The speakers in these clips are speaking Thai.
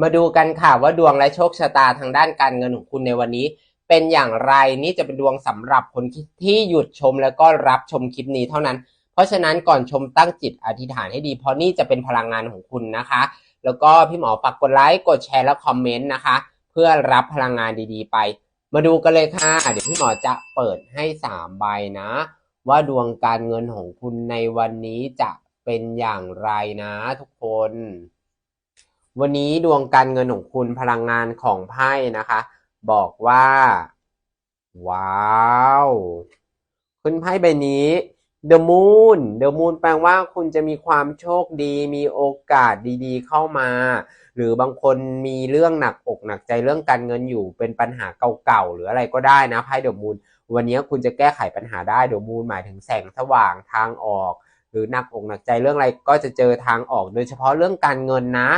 มาดูกันค่ะว่าดวงและโชคชะตาทางด้านการเงินของคุณในวันนี้ เป็นอย่างไรนี่จะเป็นดวงสำหรับคนที่หยุดชมแล้วก็รับชมคลิปนี้เท่านั้น เพราะฉะนั้นก่อนชมตั้งจิตอธิษฐานให้ดี เพราะนี่จะเป็นพลังงานของคุณนะคะ แล้วก็พี่หมอฝากกดไลค์กดแชร์และคอมเมนต์นะคะ เพื่อรับพลังงานดีๆ ไป มาดูกันเลยค่ะเดี๋ยวพี่หมอจะเปิดให้สามใบนะ ว่าดวงการเงินของคุณในวันนี้จะเป็นอย่างไรนะ ทุกคน วันนี้ดวงการเงินของคุณพลังงานของไพ่นะคะ บอกว่า ว้าวขึ้นไพ่ใบนี้ The Moon The Moon แปลว่าคุณจะมีความโชคดี มีโอกาสดีๆ เข้ามา หรือบางคนมีเรื่องหนักอกหนักใจเรื่องการเงินอยู่ เป็นปัญหาเก่าๆ หรืออะไรก็ได้นะไพ่ The Moon วันนี้คุณจะแก้ไขปัญหาได้ The Moon หมายถึงแสงสว่างทางออก หรือหนักอกหนักใจเรื่องอะไรก็จะเจอทางออก โดยเฉพาะเรื่องการเงินนะ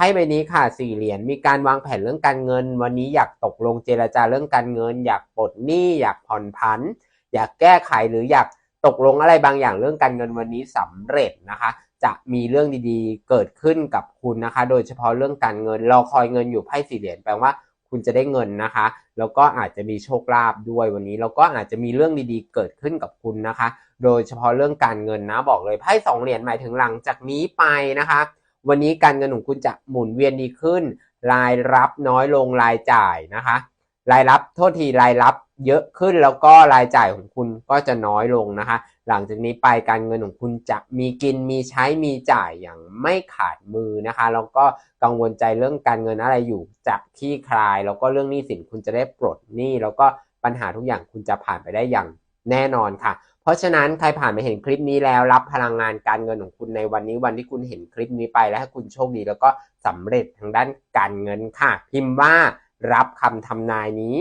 ไพ่ใบนี้ค่ะสี่เหรียญมีการวางแผนเรื่องการเงิน วันนี้อยากตกลงเจรจาเรื่องการเงิน อยากปลดหนี้อยากผ่อนผัน อยากแก้ไขหรืออยากตกลงอะไรบางอย่างเรื่องการเงินวันนี้สำเร็จนะคะ จะมีเรื่องดีๆเกิดขึ้นกับคุณนะคะ โดยเฉพาะเรื่องการเงินรอคอยเงินอยู่ไพ่สี่เหรียญแปลว่าคุณจะได้เงินนะคะ แล้วก็อาจจะมีโชคลาภด้วยวันนี้ แล้วก็อาจจะมีเรื่องดีๆ เกิดขึ้นกับคุณนะคะ โดยเฉพาะเรื่องการเงินนะบอกเลยไพ่สองเหรียญหมายถึงหลังจากนี้ไปนะคะ วันนี้การเงินของคุณจะหมุนเวียนดีขึ้น รายรับน้อยลงรายจ่ายนะคะ รายรับโทษทีรายรับเยอะขึ้นแล้วก็รายจ่ายของคุณก็จะน้อยลงนะคะ หลังจากนี้ไปการเงินของคุณจะมีกินมีใช้มีจ่ายอย่างไม่ขาดมือนะคะแล้วก็กังวลใจเรื่องการเงินอะไรอยู่จะคลี่คลาย แล้วก็เรื่องหนี้สินคุณจะได้ปลดหนี้แล้วก็ปัญหาทุกอย่างคุณจะผ่านไปได้อย่างแน่นอนค่ะ ราะฉะนั้นใครผ่านไปเห็นคลิปนี้แล้วรับพลังงานการเงินของคุณในวันนี้วันที่คุณเห็นคลิปนี้ไปแล้วให้คุณโชคดีแล้วก็สำเร็จทางด้านการเงินค่ะ พิมพ์ว่ารับคำทำนายนี้